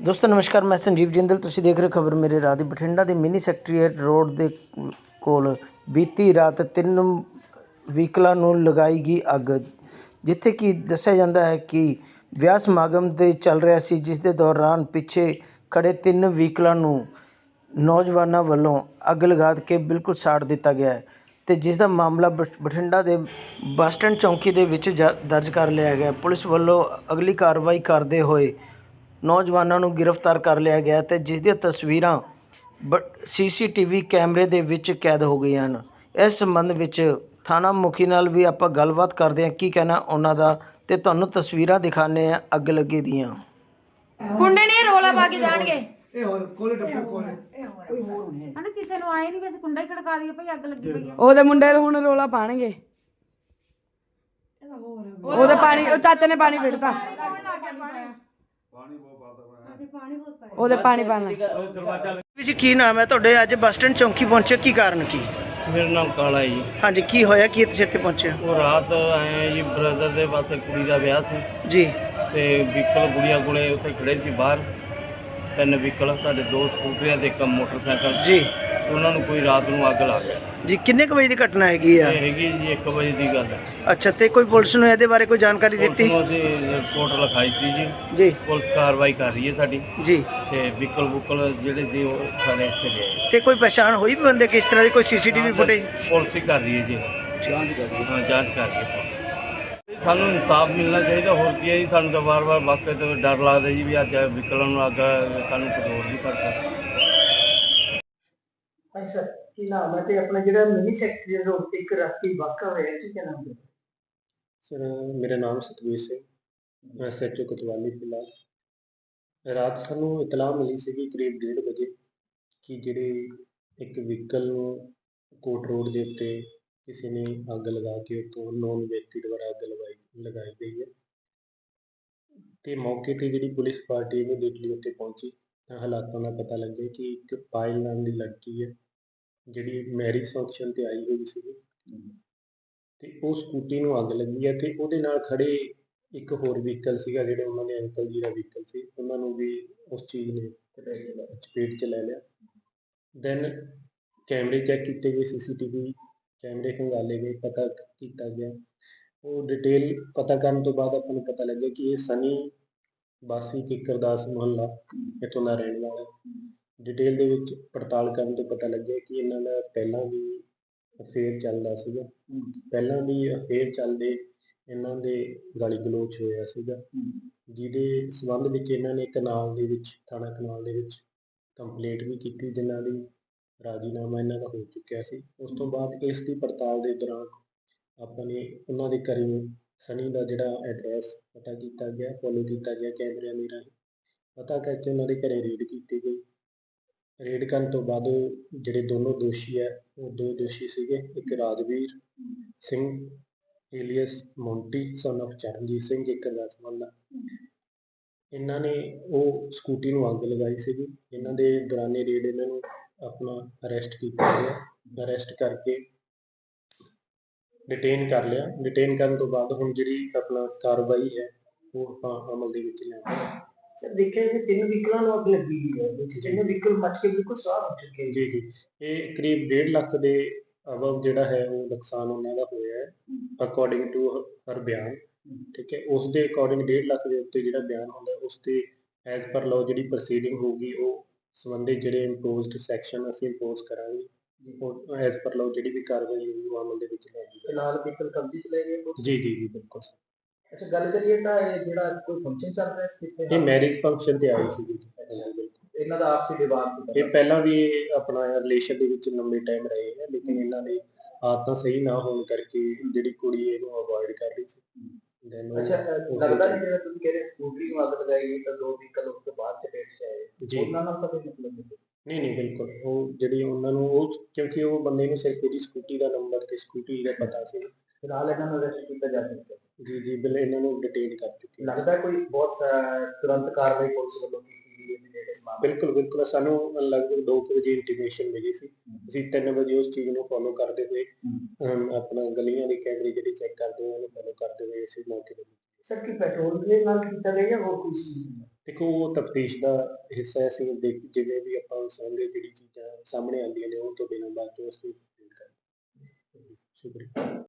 ਦੋਸਤੋ, ਨਮਸਕਾਰ, ਮੈਂ ਸੰਜੀਵ ਜਿੰਦਲ। ਤੁਸੀਂ ਦੇਖ ਰਹੇ ਖਬਰ ਮੇਰੇ ਰਾਹ ਦੀ ਬਠਿੰਡਾ ਦੇ ਮਿਨੀ ਸੈਕਟਰੀਏਟ ਰੋਡ ਦੇ ਕੋਲ ਬੀਤੀ ਰਾਤ ਤਿੰਨ ਵਹੀਕਲਾਂ ਨੂੰ ਲਗਾਈ ਗਈ ਅੱਗ, ਜਿੱਥੇ ਕਿ ਦੱਸਿਆ ਜਾਂਦਾ ਹੈ ਕਿ ਵਿਆਹ ਸਮਾਗਮ ਦੇ ਚੱਲ ਰਿਹਾ ਸੀ, ਜਿਸ ਦੇ ਦੌਰਾਨ ਪਿੱਛੇ ਖੜੇ ਤਿੰਨ ਵਹੀਕਲਾਂ ਨੂੰ ਨੌਜਵਾਨਾਂ ਵੱਲੋਂ ਅੱਗ ਲਗਾ ਕੇ ਬਿਲਕੁਲ ਸਾੜ ਦਿੱਤਾ ਗਿਆ ਹੈ ਤੇ ਜਿਸ ਦਾ ਮਾਮਲਾ ਬਠ- ਬਠਿੰਡਾ ਦੇ ਬੱਸ ਸਟੈਂਡ ਚੌਂਕੀ ਦੇ ਵਿੱਚ ਜ- ਦਰਜ ਕਰ ਲਿਆ ਗਿਆ ਪੁਲਿਸ ਵੱਲੋਂ ਅਗਲੀ ਕਾਰਵਾਈ ਕਰਦੇ ਹੋਏ ਨੌਜਵਾਨਾਂ ਨੂੰ ਗ੍ਰਿਫਤਾਰ ਕਰ ਲਿਆ ਗਿਆ ਤੇ ਜਿਸ ਦੀਆਂ ਤਸਵੀਰਾਂ ਸੀਸੀਟੀਵੀ ਕੈਮਰੇ ਦੇ ਵਿੱਚ ਕੈਦ ਹੋ ਗਈਆਂ ਹਨ। ਇਸ ਸੰਬੰਧ ਵਿੱਚ ਥਾਣਾ ਮੁਖੀ ਨਾਲ ਵੀ ਆਪਾਂ ਗੱਲਬਾਤ ਕਰਦੇ ਹਾਂ। ਕੀ ਕਹਿਣਾ ਉਹਨਾਂ ਦਾ ਤੇ ਤੁਹਾਨੂੰ ਤਸਵੀਰਾਂ ਦਿਖਾਣੇ ਆ ਅੱਗ ਲੱਗੇ ਦੀਆਂ। ਕੁੰਡੇ ਨੇ ਰੋਲਾ ਪਾ ਕੇ ਜਾਣਗੇ। ਹਨਾ ਕਿਸੇ ਨੂੰ ਆਏ ਨਹੀਂ ਵੈਸੇ ਕੁੰਡਾ ਹੀ ਖੜਕਾ ਦਈਏ ਭਈ ਅੱਗ ਲੱਗੀ ਪਈ ਆ। ਉਹਦੇ ਮੁੰਡੇ ਹੁਣ ਰੋਲਾ ਪਾਣਗੇ। ਉਹਦੇ ਪਾਣੀ ਉਹ ਚਾਚੇ ਨੇ ਪਾਣੀ ਫਿੜਤਾ ਉਹਦੇ ਪਾਣੀ ਪਾਣਾ। ਜੀ ਕੀ ਨਾਮ ਹੈ ਤੁਹਾਡੇ? ਅੱਜ ਬੱਸ ਸਟੈਂਡ ਚੌਂਕੀ ਪਹੁੰਚੇ ਕੀ ਕਾਰਨ ਕੀ? ਮੇਰਾ ਨਾਮ ਕਾਲਾ ਹੈ ਜੀ। ਹਾਂਜੀ ਕੀ ਹੋਇਆ? ਕੀ ਤੁਸੀਂ ਇੱਥੇ ਪਹੁੰਚੇ? ਉਹ ਰਾਤ ਆਏ ਆ ਜੀ ਬ੍ਰਦਰ ਦੇ ਪਾਸੇ ਕੁੜੀ ਦਾ ਵਿਆਹ ਸੀ। ਜੀ। ਤੇ ਵਹੀਕਲ ਗੁੜੀਆਂ ਕੋਲੇ ਉੱਥੇ ਖੜੇ ਸੀ ਬਾਹਰ। ਤਿੰਨ ਵਹੀਕਲ ਸਾਡੇ ਦੋ ਸਕੂਟਰੀਆਂ ਤੇ ਇੱਕ ਮੋਟਰਸਾਈਕਲ। ਜੀ। ਉਹਨਾਂ ਨੂੰ ਕੋਈ ਰਾਤ ਨੂੰ ਅੱਗ ਲੱਗ ਗਿਆ। ਜੀ ਕਿੰਨੇ ਕੁ ਵਜੇ ਦੀ ਘਟਨਾ ਹੈਗੀ ਆ? ਇਹ ਹੈਗੀ ਜੀ 1 ਵਜੇ ਦੀ ਗੱਲ ਹੈ। ਅੱਛਾ ਤੇ ਕੋਈ ਪੁਲਿਸ ਨੂੰ ਇਹਦੇ ਬਾਰੇ ਕੋਈ ਜਾਣਕਾਰੀ ਪੁਲਿਸ ਦਿੱਤੀ? ਨੂੰ ਅਸੀਂ ਰਿਪੋਰਟ ਲਿਖਾਈ ਸੀ ਜੀ। ਜੀ। ਪੁਲਿਸ ਕਾਰਵਾਈ ਕਰ ਰਹੀ ਹੈ ਸਾਡੀ। ਜੀ। ਤੇ ਵਹੀਕਲ ਬੁੱਕਲ ਜਿਹੜੇ ਸੀ ਉਹ ਸਾਰੇ ਇੱਥੇ ਗਏ। ਤੇ ਕੋਈ ਪਛਾਣ ਹੋਈ ਵੀ ਬੰਦੇ ਕਿਸ ਤਰ੍ਹਾਂ ਦੀ? ਕੋਈ ਸੀਸੀਟੀਵੀ ਫੁਟੇਜ? ਪੁਲਿਸ ਹੀ ਕਰ ਰਹੀ ਹੈ ਜੀ। ਜਾਂਚ ਕਰ ਰਹੀ ਹੈ। ਜਾਂਚ ਕਰ ਰਹੀ ਹੈ। ਪੁਲਿਸ। ਸਾਨੂੰ ਇਨਸਾਫ ਮਿਲਣਾ ਚਾਹੀਦਾ। ਹੋਰ ਕੀ ਹੈ ਜੀ? ਸਾਨੂੰ ਤਾਂ ਵਾਰ-ਵਾਰ ਵਾਕਿਆ ਤੋਂ ਡਰ ਲੱਗਦਾ ਜੀ ਵੀ ਅੱਜ ਵਹੀਕਲਾਂ ਨੂੰ ਅੱਗ ਕੱਲ੍ਹ ਨੂੰ ਕੁਝ ਹੋਰ ਵੀ ਕਰ ਕੀ ਨਾਮ ਹੈ? ਤੇ ਆਪਣਾ ਜਿਹੜਾ ਮਿਨੀ ਸੈਕਟਰੀ ਰੋਡ ਤੇ ਇੱਕ ਰਾਤੀ ਵਾਕਾ ਹੋਇਆ, ਕੀ ਕਹਿਣਾ ਹੈ? ਸਰ, ਮੇਰਾ ਨਾਮ ਸਤਵੀਰ ਸਿੰਘ, ਮੈਂ ਐਸਐਚਓ ਕੋਤਵਾਲੀ ਫਿਲਹਾਲ ਰਾਤ ਸਾਨੂੰ ਇਤਲਾਹ ਮਿਲੀ ਸੀਗੀ ਕਰੀਬ 1:30 ਵਜੇ ਕਿ ਜਿਹੜੇ ਇੱਕ ਵਹੀਕਲ ਨੂੰ ਕੋਟ ਰੋਡ ਦੇ ਉੱਤੇ ਕਿਸੇ ਨੇ ਅੱਗ ਲਗਾ ਕੇ ਉੱਤੋਂ ਨੌਨ ਵਿਅਕਤੀ ਦੁਆਰਾ ਅੱਗ ਲਗਾਈ ਲਗਾਈ ਗਈ ਹੈ। ਤੇ ਮੌਕੇ ਤੇ ਜਿਹੜੀ ਪੁਲਿਸ ਪਾਰਟੀ ਇਮੀਡੀਏਟਲੀ ਉੱਤੇ ਪਹੁੰਚੀ। ਹਾਲਾਤਾਂ ਦਾ ਪਤਾ ਲੱਗਿਆ ਕਿ ਇੱਕ ਪਾਇਲ ਨਾਮ ਦੀ ਲੜਕੀ ਹੈ, ਜਿਹੜੀ ਮੈਰਿਜ ਫੰਕਸ਼ਨ ਤੇ ਆਈ ਹੋਈ ਸੀਗੀ। ਤੇ ਉਹ ਸਕੂਟੀ ਨੂੰ ਅੱਗ ਲੱਗੀ ਹੈ ਤੇ ਉਹਦੇ ਨਾਲ ਖੜੇ ਇੱਕ ਹੋਰ ਵਹੀਕਲ ਸੀਗਾ, ਜਿਹੜੇ ਉਹਨਾਂ ਦੇ ਅੰਕਲ ਜੀ ਦਾ ਵਹੀਕਲ ਸੀ। ਉਹਨਾਂ ਨੂੰ ਵੀ ਉਸ ਚੀਜ਼ ਨੇ ਚਪੇਟ ਚ ਲੈ ਲਿਆ। ਦੈਨ ਕੈਮਰੇ ਚੈੱਕ ਕੀਤੇ ਗਏ ਸੀਸੀਟੀਵੀ ਕੈਮਰੇ ਖੰਗਾਲੇ ਗਏ, ਪਤਾ ਕੀਤਾ ਗਿਆ। ਉਹ ਡਿਟੇਲ ਪਤਾ ਕਰਨ ਤੋਂ ਬਾਅਦ ਆਪਾਂ ਨੂੰ ਪਤਾ ਲੱਗਿਆ ਕਿ ਇਹ ਸਨੀ ਬਾਸੀ ਕਿਕਰਦਾਸ ਮੁਹੱਲਾ ਇੱਥੋਂ ਦਾ ਰਹਿਣ ਵਾਲਾ। ਡਿਟੇਲ ਦੇ ਵਿੱਚ ਪੜਤਾਲ ਕਰਨ ਤੋਂ ਪਤਾ ਲੱਗਿਆ ਕਿ ਇਹਨਾਂ ਦਾ ਪਹਿਲਾਂ ਵੀ ਅਫੇਅਰ ਚੱਲਦਾ ਸੀਗਾ। ਪਹਿਲਾਂ ਵੀ ਅਫੇਅਰ ਚੱਲਦੇ ਇਹਨਾਂ ਦੇ ਗਾਲੀ ਗਲੋਚ ਹੋਇਆ ਸੀਗਾ। ਜਿਹਦੇ ਸਬੰਧ ਵਿੱਚ ਇਹਨਾਂ ਨੇ ਕਨਾਲ ਦੇ ਵਿੱਚ, ਥਾਣਾ ਕਨਾਲ ਦੇ ਵਿੱਚ ਕੰਪਲੇਂਟ ਵੀ ਕੀਤੀ, ਜਿਨ੍ਹਾਂ ਦੀ ਰਾਜੀਨਾਮਾ ਇਹਨਾਂ ਦਾ ਹੋ ਚੁੱਕਿਆ ਸੀ। ਉਸ ਤੋਂ ਬਾਅਦ ਇਸ ਦੀ ਪੜਤਾਲ ਦੇ ਦੌਰਾਨ ਆਪਾਂ ਨੇ ਉਹਨਾਂ ਦੇ ਘਰੇ ਸਨੀ ਦਾ ਜਿਹੜਾ ਐਡਰੈਸ ਪਤਾ ਕੀਤਾ ਗਿਆ ਫੋਲੋ ਕੀਤਾ ਗਿਆ ਕੈਮਰਿਆਂ ਦੇ ਰਾਹੀਂ। ਪਤਾ ਕਰਕੇ ਉਹਨਾਂ ਦੇ ਘਰੇ ਰੇਡ ਕੀਤੀ ਗਈ। ਰੇਡ ਕਰਨ ਤੋਂ ਬਾਅਦ ਉਹ ਜਿਹੜੇ ਦੋਨੋਂ ਦੋਸ਼ੀ ਹੈ, ਉਹ ਦੋ ਦੋਸ਼ੀ ਸੀਗੇ, ਇੱਕ Rajveer Singh alias Monty son of Charanjit Singh, ਇੱਕ ਰਸਮੱਲਾ। ਇਹਨਾਂ ਨੇ ਉਹ ਸਕੂਟੀ ਨੂੰ ਅੱਗ ਲਗਾਈ ਸੀਗੀ। ਇਹਨਾਂ ਦੇ ਦੌਰਾਨੇ ਰੇਡ ਇਹਨਾਂ ਨੂੰ ਆਪਣਾ ਅਰੈਸਟ ਕੀਤਾ ਗਿਆ। ਅਰੈਸਟ ਕਰਕੇ ਡਿਟੇਨ ਕਰ ਲਿਆ। ਡਿਟੇਨ ਕਰਨ ਤੋਂ ਬਾਅਦ ਹੁਣ ਜਿਹੜੀ ਆਪਣਾ ਕਾਰਵਾਈ ਹੈ ਉਹ ਆਪਾਂ ਅਮਲ ਦੇ ਵਿੱਚ ਲਿਆਂਦੇ ਸਰ ਦੇਖਿਆ ਜੀ ਤਿੰਨ ਵਹੀਕਲਾਂ ਨੂੰ ਅੱਗ ਲੱਗੀ ਹੋਈ ਹੈ। ਤਿੰਨ ਵਹੀਕਲ ਮੱਚ ਕੇ ਬਿਲਕੁਲ ਸਵਾਹ ਹੋ ਚੁੱਕੇ ਹਨ ਜੀ ਜੀ। ਇਹ ਕਰੀਬ 1.5 ਲੱਖ ਦੇ ਅਬਵ ਜਿਹੜਾ ਹੈ ਉਹ ਨੁਕਸਾਨ ਉਹਨਾਂ ਦਾ ਹੋਇਆ ਹੈ ਅਕੋਰਡਿੰਗ ਟੂ ਹਰ ਬਿਆਨ। ਠੀਕ ਹੈ? ਉਸ ਦੇ ਅਕੋਰਡਿੰਗ 1.5 ਲੱਖ ਦੇ ਉੱਤੇ ਜਿਹੜਾ ਬਿਆਨ ਹੁੰਦਾ ਉਸ ਤੇ ਐਜ਼ ਪਰ ਲਾਅ ਜਿਹੜੀ ਪ੍ਰੋਸੀਡਿੰਗ ਹੋਊਗੀ ਉਹ ਸੰਬੰਧਿਤ ਜਿਹੜੇ ਇੰਪੋਜ਼ਡ ਸੈਕਸ਼ਨ ਅਸੀਂ ਇੰਪੋਜ਼ ਕਰਾਂਗੇ। ਉਹ ਐਜ਼ ਪਰ ਲਾਅ ਜਿਹੜੀ ਵੀ ਕਾਰਵਾਈ ਹੋਊਗੀ ਉਹ ਅਮਲ ਦੇ ਵਿੱਚ ਲਿਆਂਦੀ ਫਿਲਹਾਲ ਵਹੀਕਲ ਕਬਜ਼ੇ ਚ ਲੈ ਗਏ ਜਾਏਗੀ। ਜੀ ਜੀ ਜੀ ਬਿਲਕੁਲ। ਅੱਛਾ ਗੱਲ ਕਰੀਏ ਤਾਂ ਇਹ ਜਿਹੜਾ ਕੋਈ ਫੰਕਸ਼ਨ ਚੱਲ ਰਿਹਾ ਸੀ ਇਹ ਮੈਰਿਜ ਫੰਕਸ਼ਨ ਤੇ ਆਈ ਸੀ ਇਹਨਾਂ ਦਾ ਆਪਸੀ ਵਿਵਾਦ ਇਹ ਪਹਿਲਾਂ ਵੀ ਆਪਣਾ ਰਿਲੇਸ਼ਨ ਦੇ ਵਿੱਚ ਲੰਬੇ ਟਾਈਮ ਰਹੇ ਹੈ ਲੇਕਿਨ ਇਹਨਾਂ ਦੇ ਆਦਤਾਂ ਸਹੀ ਨਾ ਹੋਣ ਕਰਕੇ ਜਿਹੜੀ ਕੁੜੀ ਇਹਨੂੰ ਅਵੋਇਡ ਕਰ ਰਹੀ ਸੀ। Then ਉਹ- ਅੱਛਾ ਉਹ ਲੱਗਦਾ ਨਹੀਂ ਜਿਵੇਂ ਤੁਸੀਂ ਕਹਿ ਰਹੇ ਸਕੂਟਰੀ ਨੂੰ ਅੱਗ ਲਗਾਈ ਗਈ ਤਾਂ ਦੋ ਵਹੀਕਲ ਉਸ ਤੋਂ ਬਾਅਦ ਚਪੇਟ ਚ ਆਏ ਜੀ। ਉਹਨਾਂ ਨਾਲ ਤਾਂ ਕੋਈ ਮਤਲਬ ਨਹੀਂ ਨਹੀਂ ਨਹੀਂ ਬਿਲਕੁਲ। ਉਹ ਜਿਹੜੀ ਉਹਨਾਂ ਨੂੰ ਉਹ ਕਿਉਂਕਿ ਉਹ ਬੰਦੇ ਨੂੰ ਸਿਰਫ ਉਹਦੀ ਸਕੂਟੀ ਦਾ ਨੰਬਰ ਤੇ ਸਕੂਟੀ ਦਾ ਪਤਾ ਸੀ। ਫਿਲਹਾਲ ਇਹਨਾਂ ਨੂੰ ਅਰੈਸਟ ਕੀਤਾ ਜਾ ਸਕਦਾ। ਜੀ ਜੀ ਬਿਲ ਇਹਨਾਂ ਨੂੰ ਡਿਟੇਨ ਕਰ ਚੁੱਕੇ ਲੱਗਦਾ ਕੋਈ ਬਹੁਤ ਤੁਰੰਤ ਕਾਰਵਾਈ ਪੁਲਿਸ ਵੱਲੋਂ ਕੀਤੀ ਗਈ ਹੈ ਇਸ ਮਾਮਲੇ। ਬਿਲਕੁਲ ਬਿਲਕੁਲ। ਸਾਨੂੰ ਲਗਭਗ 2 ਵਜੇ ਇੰਟੀਮੇਸ਼ਨ ਮਿਲੀ ਸੀ। ਅਸੀਂ 3 ਵਜੇ ਉਸ ਚੀਜ਼ ਨੂੰ ਫੋਲੋ ਕਰਦੇ ਹੋਏ ਆਪਣਾ ਗਲੀਆਂ ਦੇ ਕੈਮਰੇ ਜਿਹੜੇ ਚੈੱਕ ਕਰਦੇ ਹੋਏ ਉਹਨੂੰ ਫੋਲੋ ਕਰਦੇ ਹੋਏ ਅਸੀਂ ਮੌਕੇ ਤੇ ਸਰ ਕੀ ਪੈਟਰੋਲ ਦੇ ਨਾਲ ਕੀਤਾ ਗਿਆ ਜਾਂ ਹੋਰ ਕੋਈ ਚੀਜ਼ ਦੇਖੋ ਉਹ ਤਫਤੀਸ਼ ਦਾ ਹਿੱਸਾ ਹੈ ਅਸੀਂ ਦੇਖ ਜਿਵੇਂ ਵੀ ਆਪਾਂ ਸਾਹਮਣੇ ਜਿਹੜੀ ਚੀਜ਼ਾਂ ਸਾਹਮਣੇ ਆਉਂਦੀਆਂ ਨੇ, ਉਹ ਤੋਂ ਬਿਨਾਂ ਬਾਅਦ ਚੋਂ ਅਸੀਂ ਸ਼ੁਕਰੀਆ।